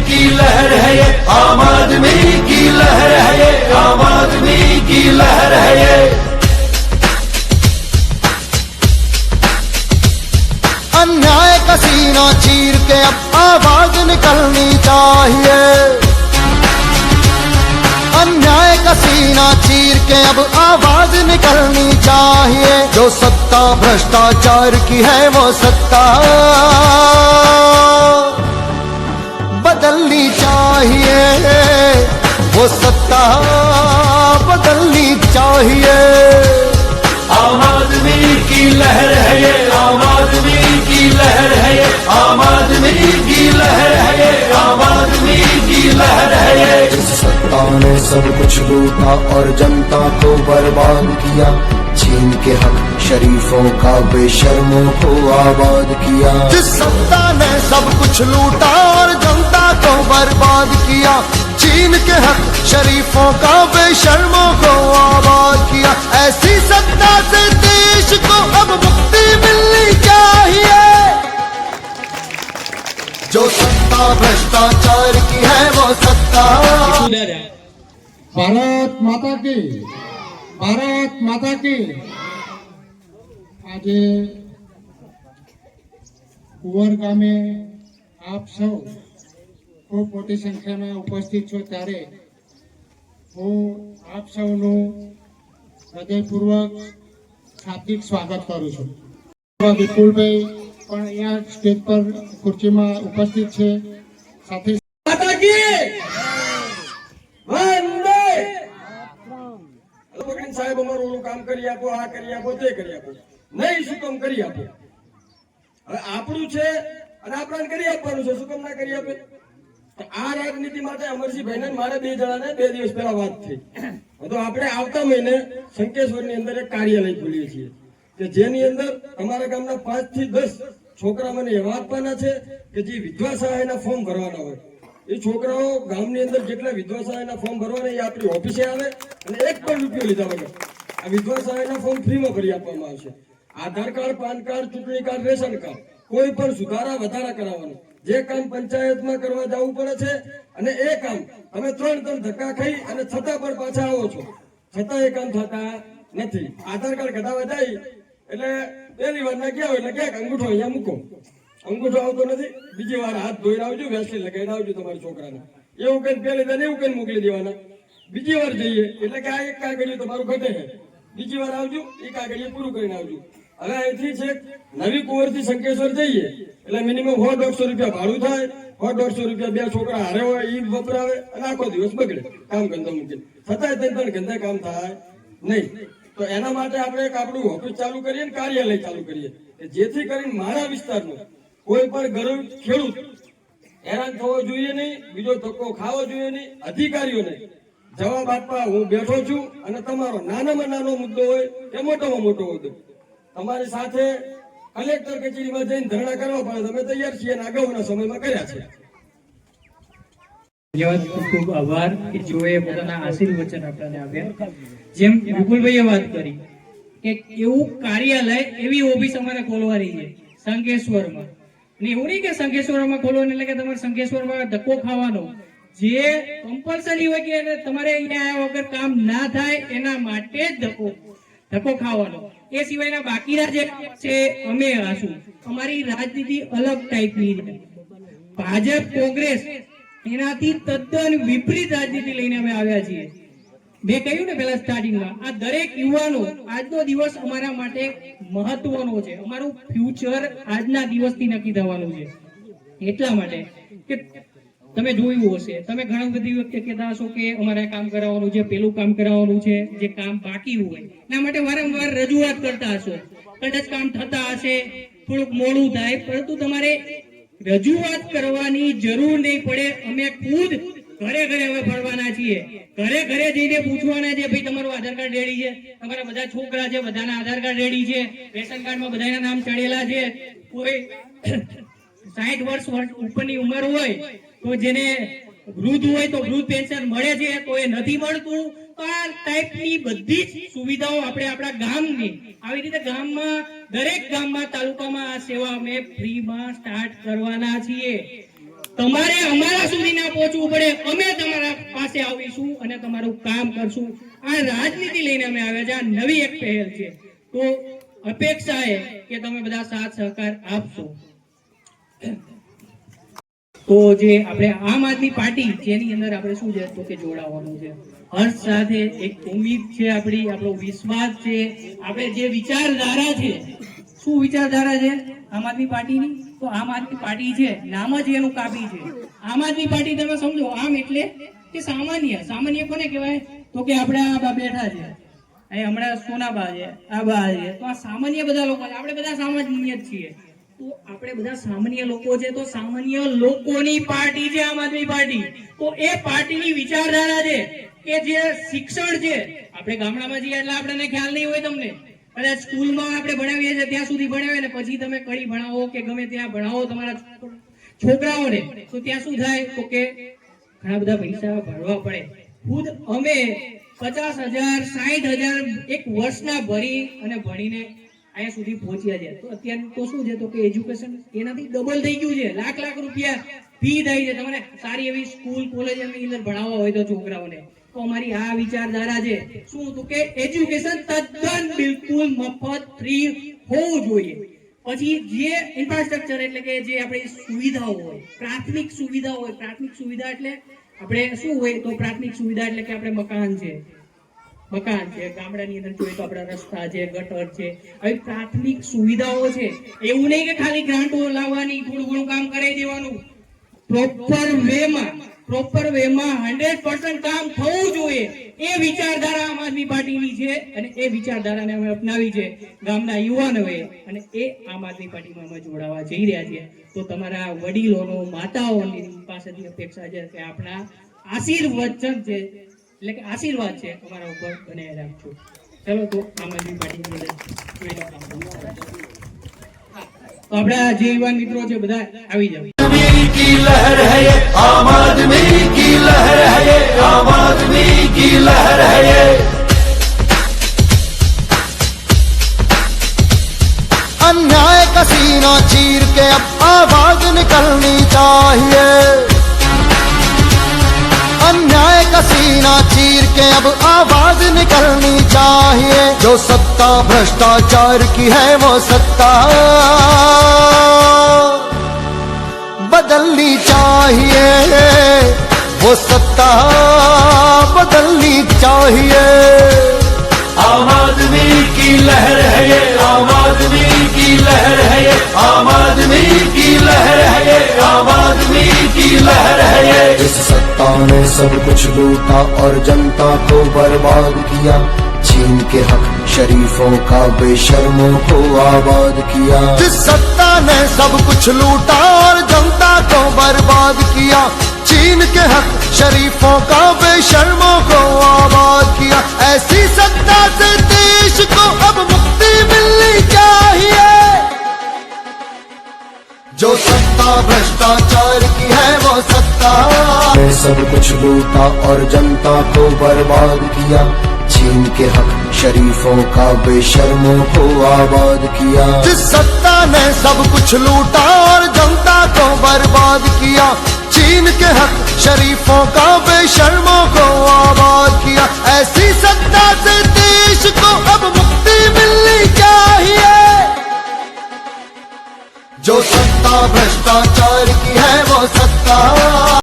की लहर है ये, आम आदमी की लहर है ये, आम आदमी की लहर है ये। अन्याय का सीना चीर के अब आवाज़ निकलनी चाहिए। अन्याय का सीना चीर के अब आवाज़ निकलनी चाहिए। जो सत्ता, भ्रष्टाचार की है वो सत्ता। वो सत्ता बदलनी चाहिए। आम आदमी की लहर है ये आम आदमी की लहर है ये आम आदमी की लहर है ये आम आदमी की लहर है ये। इस सत्ता ने सब कुछ लूटा और जनता को बर्बाद किया। छीन के हक शरीफों का बेशर्मों को आबाद किया। जिस सत्ता ने सब कुछ लूटा और जनता बर्बाद किया छीन के हक शरीफों का बेशर्मों को आबाद किया ऐसी सत्ता से देश को अब मुक्ति मिलनी चाहिए जो सत्ता भ्रष्टाचार की है वो सत्ता ભારત માતા કી ભારત માતા કી આજે કુંવર ગામે આપ સૌ ખૂબ મોટી સંખ્યામાં ઉપસ્થિત છો ત્યારે હું આપ સૌનું હૃદયપૂર્વક હાર્દિક સ્વાગત કરું છું. વિપુલભાઈ પણ અહીંયા સ્ટેજ પર ખુરશીમાં ઉપસ્થિત છે. સાથે સાહેબ, અમારું ઓલું કામ કરી આપો, આ કરી આપો, તે કરી આપો. નહીં શું કામ કરી આપો. હવે આપણું છે અને આપણાને કરી આપવાનું છે. શું કામ ના કરી આપે. આ રાજનીતિ માટે અમરસિંહભાઈ ને મારે બે જણાને બે દિવસ પહેલા વાત થઈ. તો આપણે આવતા મહિને શંકેશ્વરની અંદર એક કાર્યાલય ખોલીએ છીએ. કે જેની અંદર અમારા ગામના પાંચથી દસ છોકરા મને એવા આપવાના છે કે જે વિધવા સહાયના ફોર્મ ભરવાના હોય. એ છોકરાઓ ગામની અંદર જેટલા વિધવા સહાયના ફોર્મ ભરવાના એ આપણી ઓફિસે આવે અને એક પણ રૂપિયો લીધા વગર આ વિધવા સહાયના ફોર્મ ફ્રીમાં ભરી આપવામાં આવશે આધાર કાર્ડ, પાન કાર્ડ, ચૂંટણી કાર્ડ, રેશન કાર્ડ કોઈ પણ સુધારા વધારા કરાવવાનું. જે કામ પંચાયતમાં કરવા જવું પડે છે અને એ કામ તમે ત્રણ ત્રણ ધક્કા ખાઈ અને છતાં પણ પાછા આવો છો. છતાં એ કામ થતા નથી. આધાર કાર્ડ કઢાવવા જાય એટલે પહેલી વાર ના ગયા હોય એટલે ક્યાંક અંગૂઠો અહીંયા મૂકો. અંગૂઠો આવતો નથી. બીજી વાર હાથ ધોઈને આવજો વેસલી લગાવીને આવજો તમારા છોકરાને. એવું કઈ પહેલી તને એવું કઈ મોકલી દેવાના. બીજી વાર જઈએ એટલે કે આ એક કાગળિયું તમારું ઘટે બીજી વાર આવજો એ કાગળિયું પૂરું કરીને આવજો. હવે અહીંથી છે નવી કુંવરથી શંકેશ્વર જઈએ. એટલે મિનિમમ સો દોઢસો રૂપિયા ભાડું થાય, સો દોઢસો રૂપિયા બે છોકરા હારે હોય એ વપરાવે અને આખો દિવસ બગડે, કામ ધંધો મૂકીને. છતાંય ત્રણ ત્રણ ધંધા કામ થાય નહીં. તો એના માટે આપણે એક આપણું ઓફિસ ચાલુ કરીએ ને કાર્યાલય ચાલુ કરીએ. જેથી કરીને મારા વિસ્તારનો કોઈ પણ ગરીબ ખેડૂત હેરાન થવો જોઈએ નહીં, બીજો ધક્કો ખાવો જોઈએ નહીં, અધિકારીઓને જવાબ આપવા હું બેઠો છું અને તમારો નાનામાં નાનો મુદ્દો હોય કે મોટામાં મોટો મુદ્દો તમારી સાથે કલેક્ટર કચેરીમાં જઈને ધરણા કરવા પડે તમે તૈયાર છીએ અગાઉના સમયમાં કર્યા છે. કાર્યાલય એવી ઓફિસ અમારે ખોલવાની છે, સંકેશ્વરમાં. અને એવું એટલે કે તમારે સંકેશ્વરમાં ધક્કો ખાવાનો. જે કમ્પલસરી હોય કે તમારે અહીંયા આવ્યા વગર કામ ના થાય એના માટે જ ધક્કો ધક્કો ખાવાનો. એ સિવાયના બાકીના જે છે, અમે હશું અમારી રાજનીતિ અલગ ટાઈપની છે. ભાજપ, કોંગ્રેસ, એનાથી તદ્દન વિપરીત રાજનીતિ લઈને અમે આવ્યા છીએ. મેં કહ્યું ને પેલા સ્ટાર્ટિંગમાં આ દરેક યુવાનો આજનો દિવસ અમારા માટે મહત્વનો છે. અમારું ફ્યુચર આજના દિવસથી નક્કી થવાનું છે. એટલા માટે કે તમે જોયું હશે. તમે ઘણી બધી વખતે કહેતા હશો કે અમારે કામ કરાવવાનું છે, પેલું કામ કરાવવાનું છે, જે કામ બાકી હોય. એના માટે વારંવાર રજૂઆત કરતા હશો. કદાચ કામ થતા હશે, થોડુંક મોડું થાય, પરંતુ તમારે રજૂઆત કરવાની જરૂર નહીં પડે. અમે ખુદ ઘરે ઘરે હવે ફરવાના છીએ. ઘરે ઘરે જઈને પૂછવાના છે, ભાઈ, તમારું આધાર કાર્ડ રેડી છે? તમારા બધા છોકરા છે, બધાના આધાર કાર્ડ રેડી છે? રેશન કાર્ડમાં બધાના નામ ચડેલા છે? કોઈ સાઠ વર્ષ ઉપરની ઉંમર હોય તો જેને વૃદ્ધ હોય તો વૃદ્ધ પેન્શન મળે છે, તો એ નથી મળતું. તો આ ટાઈપની બધી જ સુવિધાઓ આપણે આપણા ગામની, આવી રીતે ગામમાં, દરેક ગામમાં, તાલુકામાં આ સેવા અમે ફ્રીમાં સ્ટાર્ટ કરવાના છીએ. તમારે અમારા સુધી ના પહોંચવું પડે. અમે તમારા પાસે આવીશું અને તમારું કામ કરશું. આ રાજનીતિ લઈને અમે આવ્યા છે આ નવી એક પહેલ છે. તો અપેક્ષા એ કે તમે બધા સાથ સહકાર આપશો. તો જે આપણે આમ આદમી પાર્ટી, જેની અંદર આપણે શું છે? તો કે જોડાવાનું છે. હર્ષ સાથે એક ઉમ્મીદ છે આપણી, આપણો વિશ્વાસ છે. આપણે જે વિચારધારા છે, શું વિચારધારા છે? આમ આદમી પાર્ટીની? તો આમ આદમી પાર્ટી છે, નામ જ એનું કાપી છે. આમ આદમી પાર્ટી તમે સમજો, આમ એટલે કે સામાન્ય. સામાન્ય કોને કહેવાય? તો કે આપણે આ બેઠા છે. અહીં હમણાં સોનાબા છે, આ બા છે. તો આ સામાન્ય બધા લોકો છે. આપણે બધા સામાન્ય જ છીએ. તો આપણે બધા સામાન્ય લોકો છે, તો સામાન્ય લોકોની પાર્ટી છે આમ આદમી પાર્ટી. તો એ પાર્ટીની વિચારધારા છે કે જે શિક્ષણ છે, આપણે ગામડામાં જઈએ એટલે આપણને ખ્યાલ નહીં હોય તમને. કદાચ સ્કૂલમાં આપણે ભણાવીએ છીએ, ત્યાં સુધી ભણાવે ને પછી તમે કડી ભણાવો કે ગમે ત્યાં ભણાવો તમારા છોકરાઓને, તો ત્યાં શું થાય? તો કે ઘણા બધા પૈસા ભરવા પડે. ખુદ અમે પચાસ હજાર સાહીઠ હજાર એક વર્ષના ભરી અને ભણીને અહીંયા સુધી પહોંચ્યા છે. તો અત્યારે તો શું છે? તો કે એજ્યુકેશન એનાથી ડબલ થઈ ગયું છે. લાખ લાખ રૂપિયા ફી થઈ છે. તમારે સારી એવી સ્કૂલ કોલેજની અંદર ભણાવવા હોય તો છોકરાઓને. તો અમારી આ વિચારધારા છે. શું? તો કે એજ્યુકેશન તદ્દન બિલકુલ મફત ફ્રી હોવું જોઈએ. પછી જે ઇન્ફ્રાસ્ટ્રક્ચર એટલે કે જે આપણી સુવિધાઓ હોય, પ્રાથમિક સુવિધા હોય. પ્રાથમિક સુવિધા એટલે આપણે શું હોય? તો પ્રાથમિક સુવિધા એટલે કે આપણે મકાન છે. મકાન છે, ગામડાની અંદર જોઈએ તો આપણા રસ્તા છે, ગટર છે આવી પ્રાથમિક સુવિધાઓ છે. એવું નહીં કે ખાલી ગ્રાન્ટો લાવવાની, થોડું ઘણું કામ કરાવી દેવાનું. પ્રોપર વેમાં પ્રોપર વેમાં હંડ્રેડ પર્સન્ટ કામ થવું જોઈએ. એ વિચારધારા આમ આદમી પાર્ટીની છે અને એ વિચારધારાને અમે અપનાવી છે ગામના યુવાનોએ અને એ આમ આદમી પાર્ટીમાં અમે જોડાવા જઈ રહ્યા છીએ. તો તમારા વડીલોનો, માતાઓની પાસેથી અપેક્ષા છે કે આપણા આશીર્વચન છે એટલે કે આશીર્વાદ છે અમારા ઉપર બનાવી રાખજો ચલો તો આમ આદમી પાર્ટીની અંદર જોઈને કામ કરીએ. તો આપણા જે યુવાન મિત્રો છે બધા આવી જાવ आदमी की लहर है ये आम आदमी की लहर है ये आम आदमी की लहर है ये अन्याय का सीना चीर के अब आवाज निकलनी चाहिए अन्याय का सीना चीर के अब आवाज़ निकलनी चाहिए। जो सत्ता भ्रष्टाचार की है वो सत्ता। बदलनी चाहिए, वो सत्ता बदलनी चाहिए। आम आदमी की लहर है ये, आम आदमी की लहर है ये, आम आदमी की लहर है ये, आम आदमी की लहर सत्ता ने सब कुछ लूटा और जनता को बर्बाद किया। चीन के हक शरीफों का बेशर्मों को आबाद किया। जिस सत्ता ने सब कुछ लूटा और जनता को बर्बाद किया, चीन के हक शरीफों का बेशर्मों को आबाद किया। ऐसी सत्ता से देश को अब मुक्ति मिलनी चाहिए। जो सत्ता भ्रष्टाचार की है वो सत्ता। ने सब कुछ लूटा और जनता को बर्बाद किया। छीन के हक शरीफों का बेशर्मों को आबाद किया। जिस सत्ता ने सब कुछ लूटा और जनता को बर्बाद किया चीन के हक शरीफों का बेशर्मों को आबाद किया। ऐसी सत्ता से देश को अब मुक्ति मिलनी चाहिए। जो सत्ता भ्रष्टाचार की है वो सत्ता